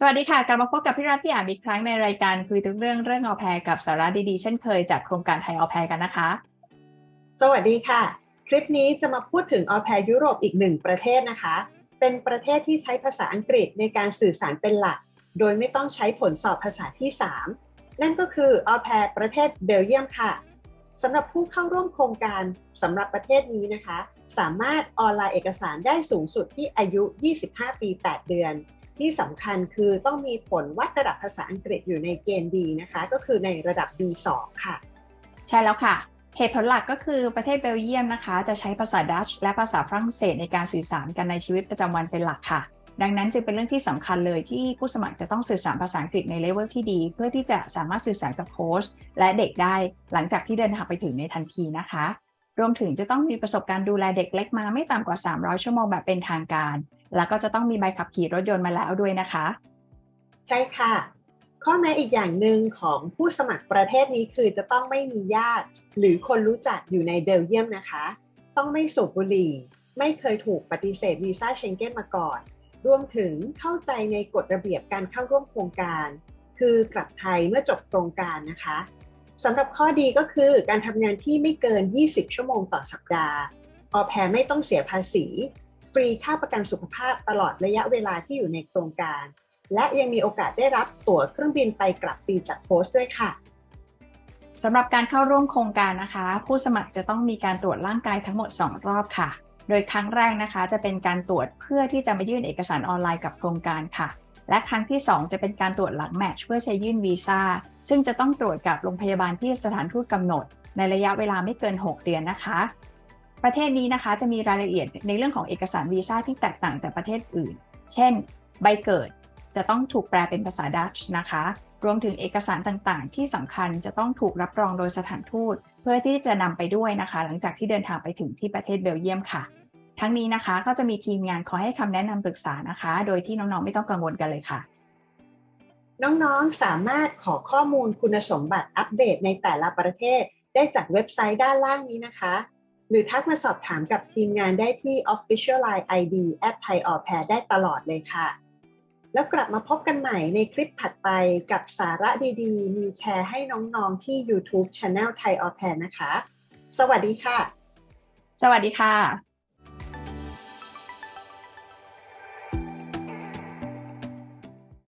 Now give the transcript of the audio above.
สวัสดีค่ะ กลับมาพบกับพี่รัฐพี่อ่านอีกครั้งในรายการคุยทุกเรื่องเรื่องออแพรกับสาระดีๆ เช่นเคยจากโครงการไทยออแพรกันนะคะ สวัสดีค่ะ คลิปนี้จะมาพูดถึงออแพรยุโรปอีกหนึ่งประเทศนะคะ เป็นประเทศที่ใช้ภาษาอังกฤษในการสื่อสารเป็นหลัก โดยไม่ต้องใช้ผลสอบภาษาที่ 3 นั่นก็คือออแพรประเทศเบลเยียมค่ะสำหรับผู้เข้าร่วมโครงการสำหรับประเทศนี้นะคะ สามารถออนไลน์เอกสารได้สูงสุดที่อายุ 25 ปี 8 เดือน ที่สำคัญคือต้องมีผลวัดระดับภาษาอังกฤษอยู่ในเกณฑ์ดีนะคะ ก็คือในระดับ B2 ค่ะ ใช่แล้วค่ะ เหตุผลหลักก็คือประเทศเบลเยียมนะคะ จะใช้ภาษาดัตช์และภาษาฝรั่งเศสในการสื่อสารกันในชีวิตประจำวันเป็นหลักค่ะ ดังนั้นจึงเป็นเรื่องที่สำคัญเลยที่ผู้สมัครจะต้องสื่อสารภาษาอังกฤษในเลเวลที่ดี เพื่อที่จะสามารถสื่อสารกับโค้ชและเด็กได้หลังจากที่เดินทางไปถึงในทันทีนะคะรวมถึงจะต้องมีประสบการณ์ดูแลเด็กเล็กมาไม่ต่ำกว่า 300 ชั่วโมงแบบเป็นทางการ แล้วก็จะต้องมีใบขับขี่รถยนต์มาแล้วด้วยนะคะ ใช่ค่ะ ข้อแม้อีกอย่างหนึ่งของผู้สมัครประเทศนี้คือจะต้องไม่มีญาติ หรือคนรู้จักอยู่ในเบลเยียมนะคะ ต้องไม่สูบบุหรี่ ไม่เคยถูกปฏิเสธวีซ่าเชงเก้นมาก่อน รวมถึงเข้าใจในกฎระเบียบการเข้าร่วมโครงการ คือกลับไทยเมื่อจบโครงการนะคะสำหรับข้อดีก็คือการทำงานที่ไม่เกิน 20 ชั่วโมงต่อสัปดาห์ ออแพรไม่ต้องเสียภาษี รีค่าประกันสุขภาพตลอดระยะเวลาที่อยู่ในโครงการ และยังมีโอกาสได้รับตั๋วเครื่องบินไปกลับฟรีจากโพสต์ด้วยค่ะสำหรับการเข้าร่วมโครงการนะคะ ผู้สมัครจะต้องมีการตรวจร่างกายทั้งหมด 2 รอบค่ะ โดยครั้งแรกนะคะจะเป็นการตรวจเพื่อที่จะมายื่นเอกสารออนไลน์กับโครงการค่ะ และครั้งที่ 2 จะเป็นการตรวจหลังแมทช์เพื่อใช้ยื่นวีซ่าซึ่งจะต้องตรวจกับโรงพยาบาลที่สถานทูตกำหนด ในระยะเวลาไม่เกิน 6 เดือนนะคะ ประเทศนี้นะคะจะมีรายละเอียดในเรื่องของเอกสารวีซ่าที่แตกต่างจากประเทศอื่น เช่น ใบเกิดจะต้องถูกแปลเป็นภาษาดัตช์นะคะ รวมถึงเอกสารต่างๆ ที่สำคัญจะต้องถูกรับรองโดยสถานทูต เพื่อที่จะนำไปด้วยนะคะ หลังจากที่เดินทางไปถึงที่ประเทศเบลเยียมค่ะ ทั้งนี้นะคะก็จะมีทีมงานคอยให้คำแนะนำปรึกษานะคะ โดยที่น้องๆไม่ต้องกังวลกันเลยค่ะ น้องๆสามารถขอข้อมูลคุณสมบัติอัปเดตในแต่ละประเทศได้จากเว็บไซต์ด้านล่างนี้นะคะ หรือทักมาสอบถามกับทีมงานได้ที่ Official Line ID at Thai o r Pair ได้ตลอดเลยค่ะ แล้วกลับมาพบกันใหม่ในคลิปถัดไปกับสาระดีๆ มีแชร์ให้น้องๆที่ YouTube Channel Thai o r Pair นะคะ สวัสดีค่ะ สวัสดีค่ะ